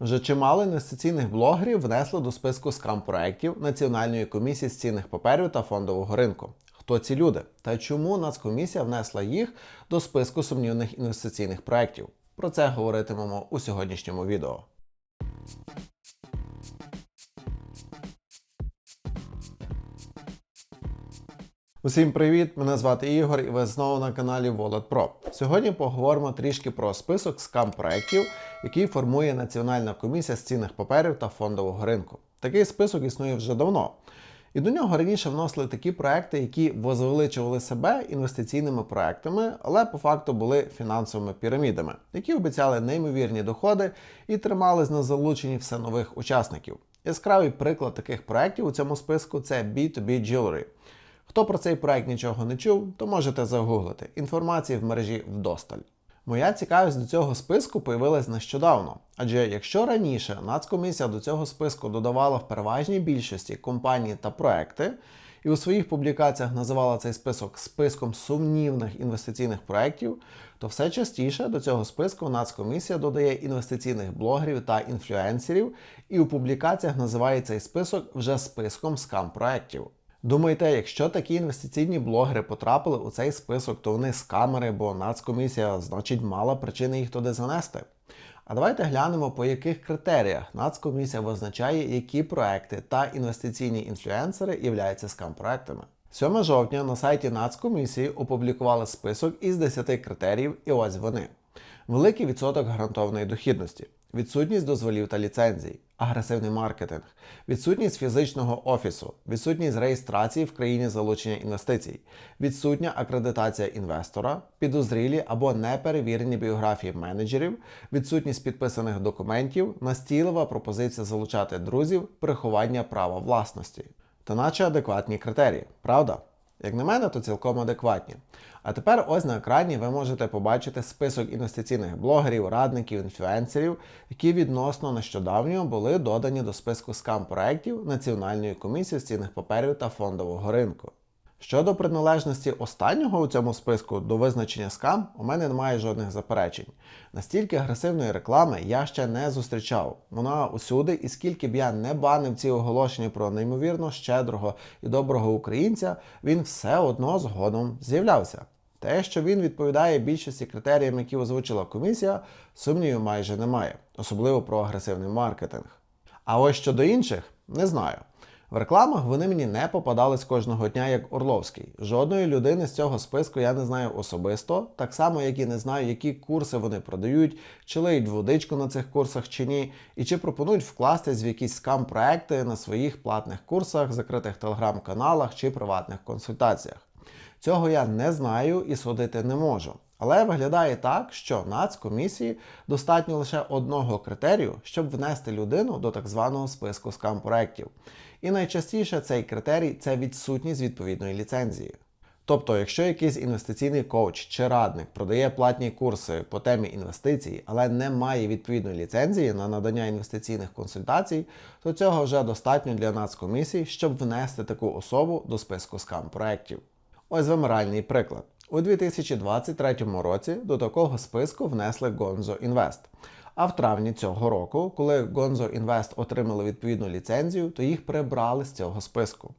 Вже чимало інвестиційних блогерів внесли до списку скам-проєктів Національної комісії з цінних паперів та фондового ринку. Хто ці люди та чому Нацкомісія внесла їх до списку сумнівних інвестиційних проєктів? Про це говоритимемо у сьогоднішньому відео. Усім привіт! Мене звати Ігор, і ви знову на каналі Wallet. Сьогодні поговоримо трішки про список скам-проєктів, який формує Національна комісія з цінних паперів та фондового ринку. Такий список існує вже давно. І до нього раніше вносили такі проекти, які возвеличували себе інвестиційними проектами, але по факту були фінансовими пірамідами, які обіцяли неймовірні доходи і тримались на залученні все нових учасників. Яскравий приклад таких проєктів у цьому списку це B2B Jewelry. Хто про цей проект нічого не чув, то можете загуглити. Інформації в мережі вдосталь. Моя цікавість до цього списку появилась нещодавно. Адже якщо раніше Нацкомісія до цього списку додавала в переважній більшості компанії та проекти, і у своїх публікаціях називала цей список списком сумнівних інвестиційних проєктів, то все частіше до цього списку Нацкомісія додає інвестиційних блогерів та інфлюенсерів, і у публікаціях називає цей список вже списком скам-проєктів. Думаєте, якщо такі інвестиційні блогери потрапили у цей список, то вони скамери, бо Нацкомісія, значить, мала причини їх туди занести. А давайте глянемо, по яких критеріях Нацкомісія визначає, які проекти та інвестиційні інфлюенсери являються скам-проектами. 7 жовтня на сайті Нацкомісії опублікували список із 10 критеріїв, і ось вони: великий відсоток гарантованої дохідності, відсутність дозволів та ліцензій, агресивний маркетинг, відсутність фізичного офісу, відсутність реєстрації в країні залучення інвестицій, відсутня акредитація інвестора, підозрілі або неперевірені біографії менеджерів, відсутність підписаних документів, настійлива пропозиція залучати друзів, приховання права власності. Та наче адекватні критерії, правда? Як на мене, то цілком адекватні. А тепер ось на екрані ви можете побачити список інвестиційних блогерів, радників, інфлюенсерів, які відносно нещодавньо були додані до списку скам-проєктів Національної комісії з цінних паперів та фондового ринку. Щодо приналежності останнього у цьому списку до визначення скам, у мене немає жодних заперечень. Настільки агресивної реклами я ще не зустрічав. Вона усюди, і скільки б я не банив ці оголошення про неймовірно щедрого і доброго українця, він все одно згодом з'являвся. Те, що він відповідає більшості критеріям, які озвучила комісія, сумнівів майже немає, особливо про агресивний маркетинг. А ось щодо інших, не знаю. В рекламах вони мені не попадались кожного дня як Орловський. Жодної людини з цього списку я не знаю особисто, так само як і не знаю, які курси вони продають, чи лиють водичку на цих курсах чи ні, і чи пропонують вкластись в якісь скам-проекти на своїх платних курсах, закритих телеграм-каналах чи приватних консультаціях. Цього я не знаю і судити не можу. Але виглядає так, що Нацкомісії достатньо лише одного критерію, щоб внести людину до так званого списку скам-проєктів. І найчастіше цей критерій це відсутність відповідної ліцензії. Тобто, якщо якийсь інвестиційний коуч чи радник продає платні курси по темі інвестицій, але не має відповідної ліцензії на надання інвестиційних консультацій, то цього вже достатньо для Нацкомісії, щоб внести таку особу до списку скам-проєктів. Ось вам реальний приклад. У 2023 році до такого списку внесли Gonzo Invest. А в травні цього року, коли Gonzo Invest отримали відповідну ліцензію, то їх прибрали з цього списку.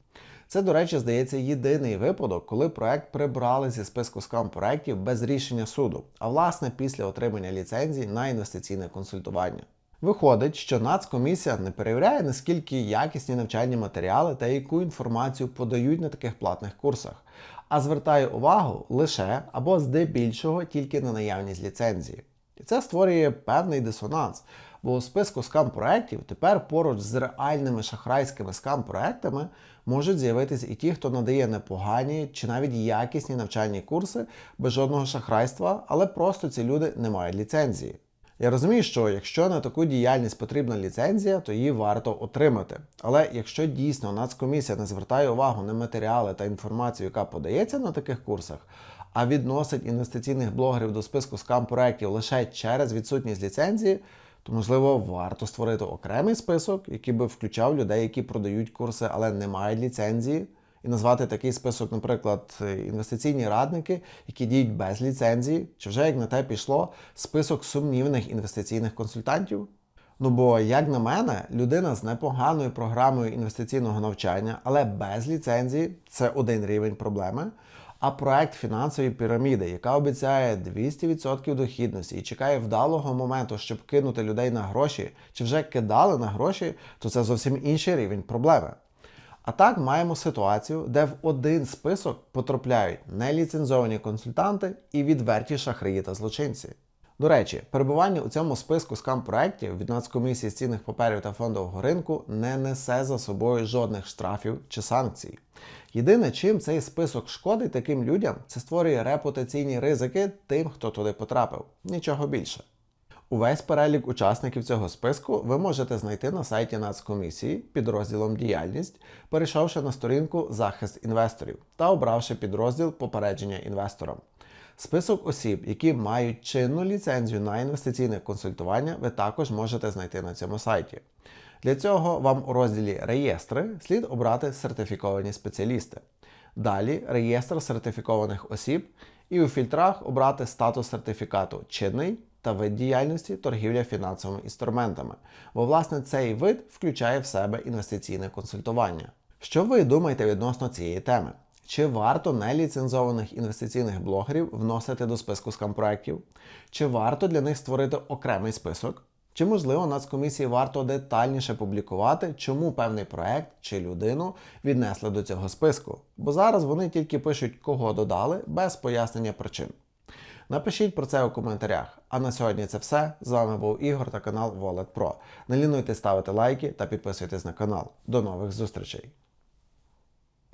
Це, до речі, здається, єдиний випадок, коли проект прибрали зі списку скам-проєктів без рішення суду, а власне після отримання ліцензії на інвестиційне консультування. Виходить, що Нацкомісія не перевіряє, наскільки якісні навчальні матеріали та яку інформацію подають на таких платних курсах, а звертає увагу лише або здебільшого тільки на наявність ліцензії. І це створює певний дисонанс, бо у списку скам-проєктів тепер поруч з реальними шахрайськими скам-проектами можуть з'явитися і ті, хто надає непогані чи навіть якісні навчальні курси без жодного шахрайства, але просто ці люди не мають ліцензії. Я розумію, що якщо на таку діяльність потрібна ліцензія, то її варто отримати. Але якщо дійсно Нацкомісія не звертає увагу на матеріали та інформацію, яка подається на таких курсах, а відносить інвестиційних блогерів до списку скам-проєктів лише через відсутність ліцензії, то можливо варто створити окремий список, який би включав людей, які продають курси, але не мають ліцензії і назвати такий список, наприклад, інвестиційні радники, які діють без ліцензії, чи вже як на те пішло, список сумнівних інвестиційних консультантів. Ну бо, як на мене, людина з непоганою програмою інвестиційного навчання, але без ліцензії це один рівень проблеми. А проект фінансової піраміди, яка обіцяє 200% дохідності і чекає вдалого моменту, щоб кинути людей на гроші, чи вже кидали на гроші, то це зовсім інший рівень проблеми. А так маємо ситуацію, де в один список потрапляють неліцензовані консультанти і відверті шахраї та злочинці. До речі, перебування у цьому списку скам-проєктів від Нацкомісії з цінних паперів та фондового ринку не несе за собою жодних штрафів чи санкцій. Єдине, чим цей список шкодить таким людям, це створює репутаційні ризики тим, хто туди потрапив. Нічого більше. Увесь перелік учасників цього списку ви можете знайти на сайті Нацкомісії під розділом Діяльність, перейшовши на сторінку Захист інвесторів та обравши підрозділ Попередження інвесторам. Список осіб, які мають чинну ліцензію на інвестиційне консультування, ви також можете знайти на цьому сайті. Для цього вам у розділі Реєстри слід обрати сертифіковані спеціалісти. Далі реєстр сертифікованих осіб і у фільтрах обрати статус сертифікату чинний та вид діяльності торгівля фінансовими інструментами, бо власне цей вид включає в себе інвестиційне консультування. Що ви думаєте відносно цієї теми? Чи варто неліцензованих інвестиційних блогерів вносити до списку скам-проєктів? Чи варто для них створити окремий список? Чи можливо Нацкомісії варто детальніше публікувати, чому певний проект чи людину віднесли до цього списку? Бо зараз вони тільки пишуть, кого додали, без пояснення причин. Напишіть про це у коментарях. А на сьогодні це все. З вами був Ігор та канал Wallet Pro. Не лінуйте ставити лайки та підписуйтесь на канал. До нових зустрічей!